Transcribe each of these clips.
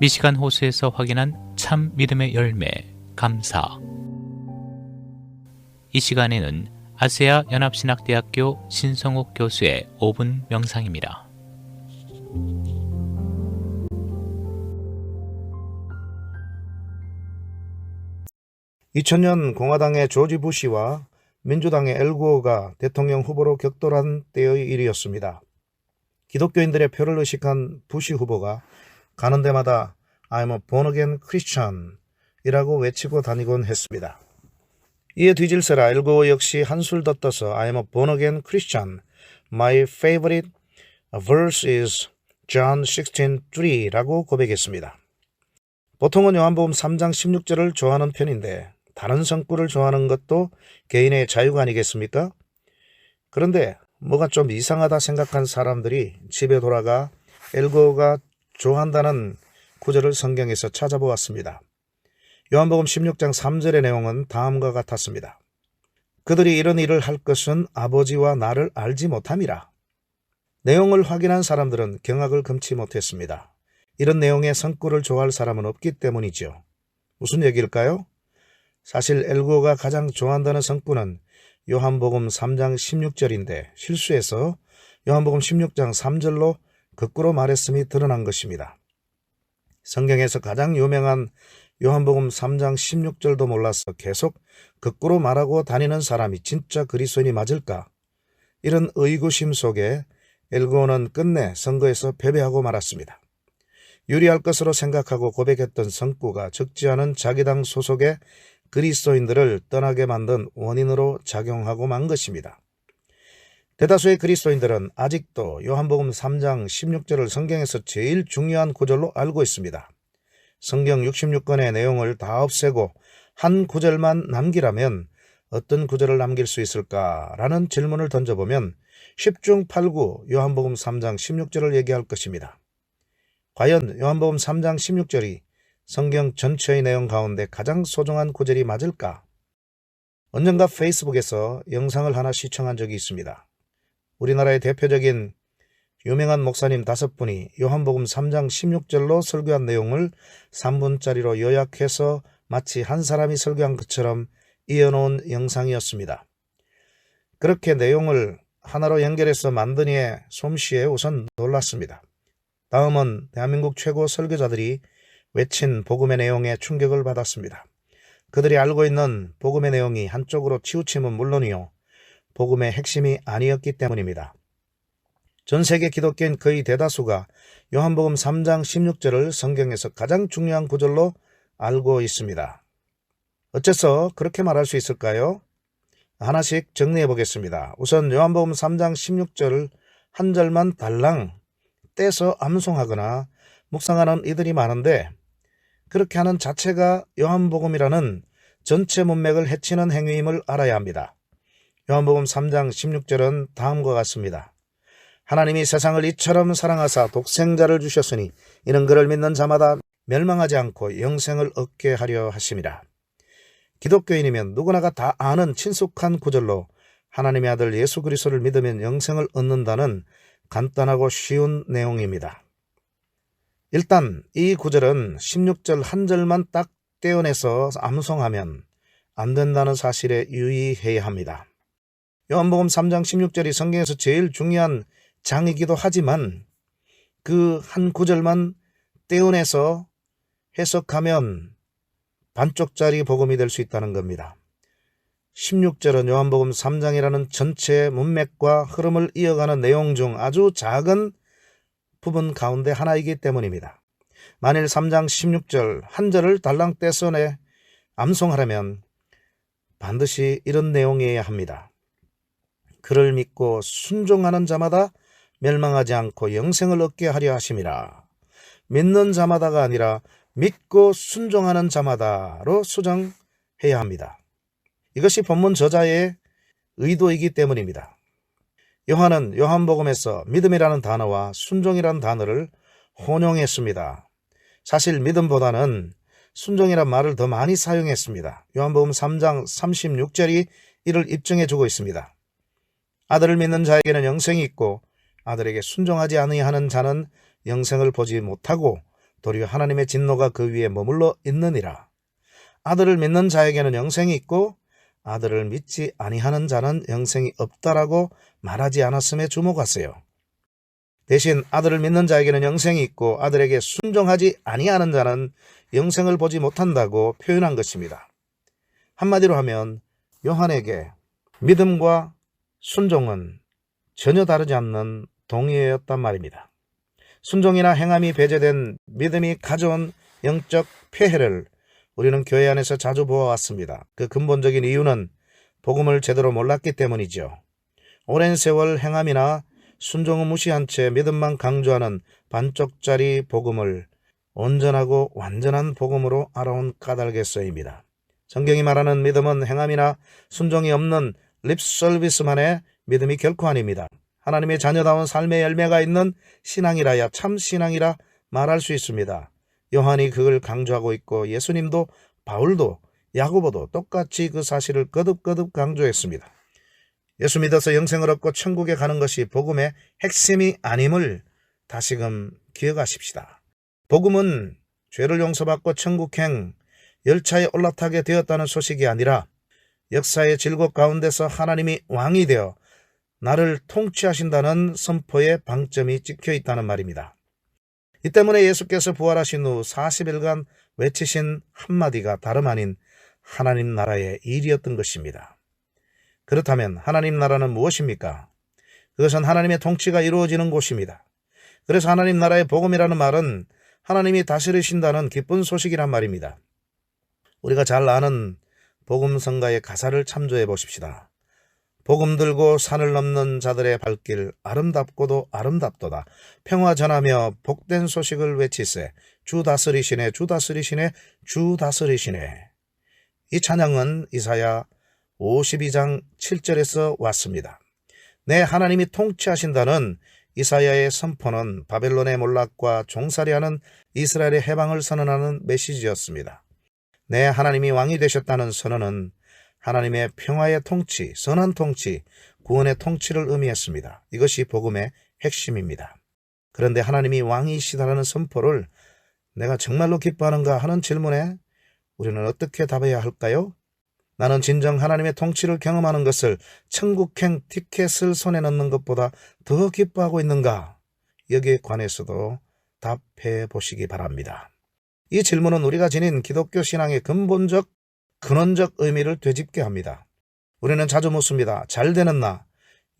미시간 호수에서 확인한 참 믿음의 열매, 감사. 이 시간에는 아세아 연합신학대학교 신성욱 교수의 5분 명상입니다. 2000년 공화당의 조지 부시와 민주당의 엘고어가 대통령 후보로 격돌한 때의 일이었습니다. 기독교인들의 표를 의식한 부시 후보가 가는 데마다 I'm a born again Christian 이라고 외치고 다니곤 했습니다. 이에 뒤질세라 엘고어 역시 한술 더 떠서 I'm a born again Christian. My favorite verse is John 16:3 라고 고백했습니다. 보통은 요한복음 3장 16절을 좋아하는 편인데 다른 성구를 좋아하는 것도 개인의 자유가 아니겠습니까? 그런데 뭐가 좀 이상하다 생각한 사람들이 집에 돌아가 엘고가 좋아한다는 구절을 성경에서 찾아보았습니다. 요한복음 16장 3절의 내용은 다음과 같았습니다. 그들이 이런 일을 할 것은 아버지와 나를 알지 못함이라. 내용을 확인한 사람들은 경악을 금치 못했습니다. 이런 내용의 성구를 좋아할 사람은 없기 때문이죠. 무슨 얘기일까요? 사실 엘고가 가장 좋아한다는 성구는 요한복음 3장 16절인데 실수해서 요한복음 16장 3절로 거꾸로 말했음이 드러난 것입니다. 성경에서 가장 유명한 요한복음 3장 16절도 몰라서 계속 거꾸로 말하고 다니는 사람이 진짜 그리스도인이 맞을까? 이런 의구심 속에 엘고는 끝내 선거에서 패배하고 말았습니다. 유리할 것으로 생각하고 고백했던 성구가 적지 않은 자기당 소속의 그리스도인들을 떠나게 만든 원인으로 작용하고 만 것입니다. 대다수의 그리스도인들은 아직도 요한복음 3장 16절을 성경에서 제일 중요한 구절로 알고 있습니다. 성경 66권의 내용을 다 없애고 한 구절만 남기라면 어떤 구절을 남길 수 있을까라는 질문을 던져보면 10중 8구 요한복음 3장 16절을 얘기할 것입니다. 과연 요한복음 3장 16절이 성경 전체의 내용 가운데 가장 소중한 구절이 맞을까? 언젠가 페이스북에서 영상을 하나 시청한 적이 있습니다. 우리나라의 대표적인 유명한 목사님 다섯 분이 요한복음 3장 16절로 설교한 내용을 3분짜리로 요약해서 마치 한 사람이 설교한 것처럼 이어놓은 영상이었습니다. 그렇게 내용을 하나로 연결해서 만드니에 솜씨에 우선 놀랐습니다. 다음은 대한민국 최고 설교자들이 외친 복음의 내용에 충격을 받았습니다. 그들이 알고 있는 복음의 내용이 한쪽으로 치우침은 물론이요. 복음의 핵심이 아니었기 때문입니다. 전 세계 기독교인 거의 대다수가 요한복음 3장 16절을 성경에서 가장 중요한 구절로 알고 있습니다. 어째서 그렇게 말할 수 있을까요? 하나씩 정리해 보겠습니다. 우선 요한복음 3장 16절을 한 절만 달랑 떼서 암송하거나 묵상하는 이들이 많은데 그렇게 하는 자체가 요한복음이라는 전체 문맥을 해치는 행위임을 알아야 합니다. 요한복음 3장 16절은 다음과 같습니다. 하나님이 세상을 이처럼 사랑하사 독생자를 주셨으니 이는 그를 믿는 자마다 멸망하지 않고 영생을 얻게 하려 하심이라. 기독교인이면 누구나가 다 아는 친숙한 구절로 하나님의 아들 예수 그리스도를 믿으면 영생을 얻는다는 간단하고 쉬운 내용입니다. 일단 이 구절은 16절 한 절만 딱 떼어내서 암송하면 안 된다는 사실에 유의해야 합니다. 요한복음 3장 16절이 성경에서 제일 중요한 장이기도 하지만 그 한 구절만 떼어내서 해석하면 반쪽짜리 복음이 될 수 있다는 겁니다. 16절은 요한복음 3장이라는 전체 문맥과 흐름을 이어가는 내용 중 아주 작은 부분 가운데 하나이기 때문입니다. 만일 3장 16절 한 절을 달랑 떼서내 암송하려면 반드시 이런 내용이어야 합니다. 그를 믿고 순종하는 자마다 멸망하지 않고 영생을 얻게 하려 하심이라. 믿는 자마다가 아니라 믿고 순종하는 자마다로 수정해야 합니다. 이것이 본문 저자의 의도이기 때문입니다. 요한은 요한복음에서 믿음이라는 단어와 순종이라는 단어를 혼용했습니다. 사실 믿음보다는 순종이란 말을 더 많이 사용했습니다. 요한복음 3장 36절이 이를 입증해 주고 있습니다. 아들을 믿는 자에게는 영생이 있고 아들에게 순종하지 아니하는 자는 영생을 보지 못하고 도리어 하나님의 진노가 그 위에 머물러 있느니라. 아들을 믿는 자에게는 영생이 있고 아들을 믿지 아니하는 자는 영생이 없다라고 말하지 않았음에 주목하세요. 대신 아들을 믿는 자에게는 영생이 있고 아들에게 순종하지 아니하는 자는 영생을 보지 못한다고 표현한 것입니다. 한마디로 하면 요한에게 믿음과 순종은 전혀 다르지 않는 동의어였단 말입니다. 순종이나 행함이 배제된 믿음이 가져온 영적 폐해를 우리는 교회 안에서 자주 보아왔습니다. 그 근본적인 이유는 복음을 제대로 몰랐기 때문이죠. 오랜 세월 행함이나 순종을 무시한 채 믿음만 강조하는 반쪽짜리 복음을 온전하고 완전한 복음으로 알아온 까닭에서입니다. 성경이 말하는 믿음은 행함이나 순종이 없는 립 서비스만의 믿음이 결코 아닙니다. 하나님의 자녀다운 삶의 열매가 있는 신앙이라야 참 신앙이라 말할 수 있습니다. 요한이 그걸 강조하고 있고 예수님도 바울도 야고보도 똑같이 그 사실을 거듭거듭 강조했습니다. 예수 믿어서 영생을 얻고 천국에 가는 것이 복음의 핵심이 아님을 다시금 기억하십시다. 복음은 죄를 용서받고 천국행 열차에 올라타게 되었다는 소식이 아니라 역사의 질곡 가운데서 하나님이 왕이 되어 나를 통치하신다는 선포의 방점이 찍혀 있다는 말입니다. 이 때문에 예수께서 부활하신 후 40일간 외치신 한마디가 다름 아닌 하나님 나라의 일이었던 것입니다. 그렇다면 하나님 나라는 무엇입니까? 그것은 하나님의 통치가 이루어지는 곳입니다. 그래서 하나님 나라의 복음이라는 말은 하나님이 다스리신다는 기쁜 소식이란 말입니다. 우리가 잘 아는 복음성가의 가사를 참조해 보십시다. 복음 들고 산을 넘는 자들의 발길 아름답고도 아름답도다. 평화 전하며 복된 소식을 외치세. 주 다스리시네 주 다스리시네 주 다스리시네. 이 찬양은 이사야 52장 7절에서 왔습니다. 내 하나님이 통치하신다는 이사야의 선포는 바벨론의 몰락과 종살이하는 이스라엘의 해방을 선언하는 메시지였습니다. 내 하나님이 왕이 되셨다는 선언은 하나님의 평화의 통치, 선한 통치, 구원의 통치를 의미했습니다. 이것이 복음의 핵심입니다. 그런데 하나님이 왕이시다라는 선포를 내가 정말로 기뻐하는가 하는 질문에 우리는 어떻게 답해야 할까요? 나는 진정 하나님의 통치를 경험하는 것을 천국행 티켓을 손에 넣는 것보다 더 기뻐하고 있는가? 여기에 관해서도 답해 보시기 바랍니다. 이 질문은 우리가 지닌 기독교 신앙의 근본적, 근원적 의미를 되짚게 합니다. 우리는 자주 묻습니다. 잘 되는 나,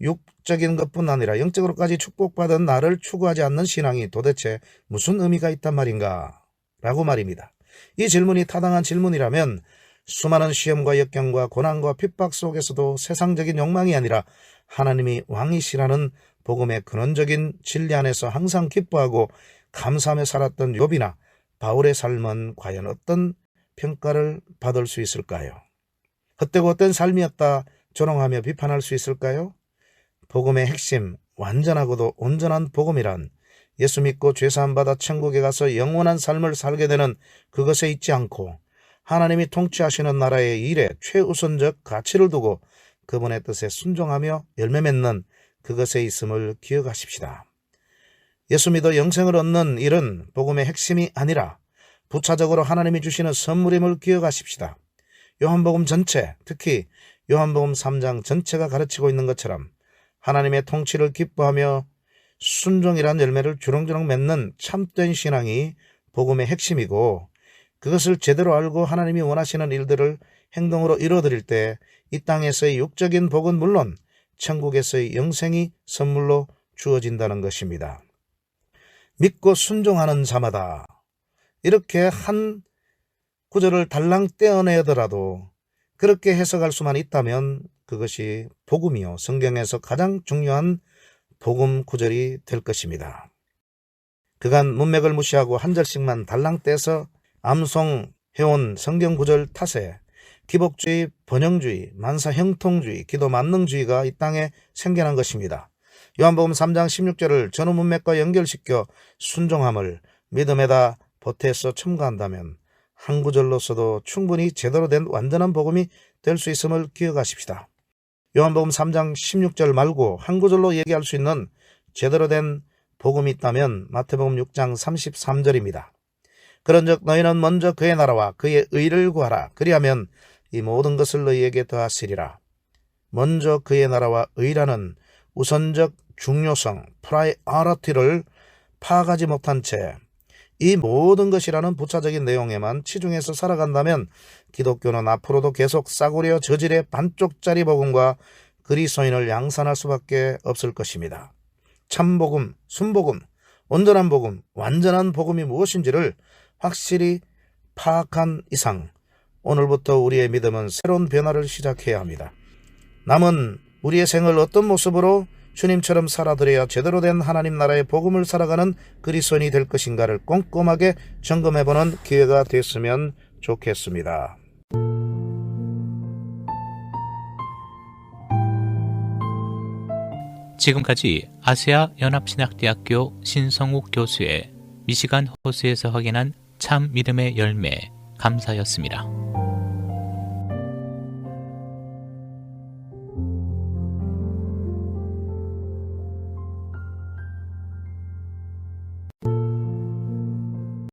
육적인 것뿐 아니라 영적으로까지 축복받은 나를 추구하지 않는 신앙이 도대체 무슨 의미가 있단 말인가? 라고 말입니다. 이 질문이 타당한 질문이라면 수많은 시험과 역경과 고난과 핍박 속에서도 세상적인 욕망이 아니라 하나님이 왕이시라는 복음의 근원적인 진리 안에서 항상 기뻐하고 감사하며 살았던 욥이나 바울의 삶은 과연 어떤 평가를 받을 수 있을까요? 헛되고 어떤 삶이었다 조롱하며 비판할 수 있을까요? 복음의 핵심, 완전하고도 온전한 복음이란 예수 믿고 죄사함 받아 천국에 가서 영원한 삶을 살게 되는 그것에 있지 않고 하나님이 통치하시는 나라의 일에 최우선적 가치를 두고 그분의 뜻에 순종하며 열매 맺는 그것에 있음을 기억하십시다. 예수 믿어 영생을 얻는 일은 복음의 핵심이 아니라 부차적으로 하나님이 주시는 선물임을 기억하십시다. 요한복음 전체, 특히 요한복음 3장 전체가 가르치고 있는 것처럼 하나님의 통치를 기뻐하며 순종이란 열매를 주렁주렁 맺는 참된 신앙이 복음의 핵심이고 그것을 제대로 알고 하나님이 원하시는 일들을 행동으로 이루어드릴 때 이 땅에서의 육적인 복은 물론 천국에서의 영생이 선물로 주어진다는 것입니다. 믿고 순종하는 자마다 이렇게 한 구절을 달랑 떼어내더라도 그렇게 해석할 수만 있다면 그것이 복음이요. 성경에서 가장 중요한 복음 구절이 될 것입니다. 그간 문맥을 무시하고 한 절씩만 달랑 떼서 암송해온 성경 구절 탓에 기복주의, 번영주의, 만사 형통주의, 기도 만능주의가 이 땅에 생겨난 것입니다. 요한복음 3장 16절을 전후 문맥과 연결시켜 순종함을 믿음에다 보태서 첨가한다면 한 구절로서도 충분히 제대로 된 완전한 복음이 될 수 있음을 기억하십시다. 요한복음 3장 16절 말고 한 구절로 얘기할 수 있는 제대로 된 복음이 있다면 마태복음 6장 33절입니다. 그런즉 너희는 먼저 그의 나라와 그의 의를 구하라. 그리하면 이 모든 것을 너희에게 더하시리라. 먼저 그의 나라와 의라는 우선적 중요성, 프라이어리티를 파악하지 못한 채 이 모든 것이라는 부차적인 내용에만 치중해서 살아간다면 기독교는 앞으로도 계속 싸구려 저질의 반쪽짜리 복음과 그리스도인을 양산할 수밖에 없을 것입니다. 참복음, 순복음, 온전한 복음, 완전한 복음이 무엇인지를 확실히 파악한 이상 오늘부터 우리의 믿음은 새로운 변화를 시작해야 합니다. 남은 우리의 생을 어떤 모습으로 주님처럼 살아들여야 제대로 된 하나님 나라의 복음을 살아가는 그리스도인이 될 것인가를 꼼꼼하게 점검해보는 기회가 됐으면 좋겠습니다. 지금까지 아세아 연합신학대학교 신성욱 교수의 미시간 호수에서 확인한 참 믿음의 열매 감사였습니다.